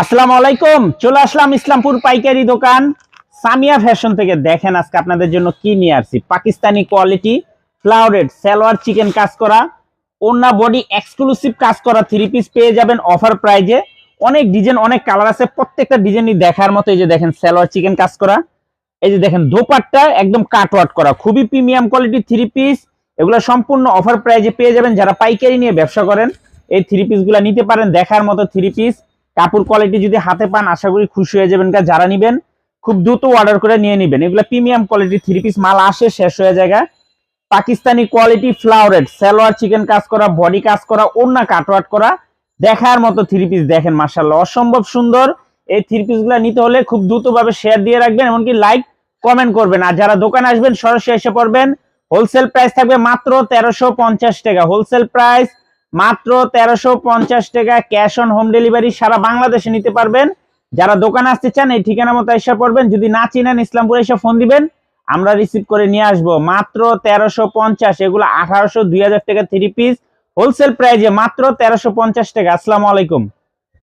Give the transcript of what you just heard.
আসসালামু আলাইকুম, চলে আসলাম ইসলামপুর পাইকারি দোকান। সামিয়া ফ্যাশন থেকে দেখেন আজকে আপনাদের জন্য কি নিয়ে আসছি। পাকিস্তানি কোয়ালিটি ফ্লাওয়ারেড সালোয়ার চিকেন কাজ করা ওন্না বডি এক্সক্লুসিভ কাজ করা থ্রি পিস পেয়ে যাবেন অফার প্রাইজে অনেক ডিজাইন অনেক কালার আছে, প্রত্যেকটা ডিজাইনই দেখার মতো এই যে দেখেন সালোয়ার চিকেন কাজ করা। এই যে দেখেন দোপাট্টা একদম কাটওয়াট করা, খুবই প্রিমিয়াম কোয়ালিটি থ্রি পিস এগুলো সম্পূর্ণ অফার প্রাইজে পেয়ে যাবেন। যারা পাইকারি নিয়ে ব্যবসা করেন, এই থ্রি পিসগুলো নিতে পারেন, দেখার মতো থ্রি পিস কাপড় কোয়ালিটি যদি হাতে পান, আশা করি খুশি হয়ে যাবেন। যারা নিবেন, খুব দ্রুত অর্ডার করে নিয়ে নিবেন। এগুলো প্রিমিয়াম কোয়ালিটি থ্রি পিস মাল আসে, শেষ হয়ে যায় পাকিস্তানি কোয়ালিটি ফ্লাওয়ারেড সালোয়ার চিকেন কাজ করা বডি কাজ করা ওন্না কাটওয়াট করা, দেখার মতো থ্রি পিস দেখেন মার্শাল্লাহ অসম্ভব সুন্দর এই থ্রি পিসগুলা নিতে হলে খুব দ্রুতভাবে শেয়ার দিয়ে রাখবেন, এমনকি লাইক কমেন্ট করবেন। আর যারা দোকানে আসবেন, সরাসরি এসে পড়বেন। হোলসেল প্রাইস থাকবে মাত্র তেরোশো টাকা। হোলসেল প্রাইস মাত্র তেরোশো পঞ্চাশ টাকা ক্যাশ অন হোম ডেলিভারি সারা বাংলাদেশে নিতে পারবেন। যারা দোকানে আসতে চান, এই ঠিকানা মতো এসে পড়বেন। যদি না চিনেন, ইসলামপুরে এসে ফোন দিবেন। আমরা রিসিভ করে নিয়ে আসব। মাত্র তেরোশো পঞ্চাশ, এগুলো আঠারোশো, দুই হাজার টাকা থ্রি পিস হোলসেল প্রাইজে মাত্র তেরোশো পঞ্চাশ টাকা। আসসালামু আলাইকুম।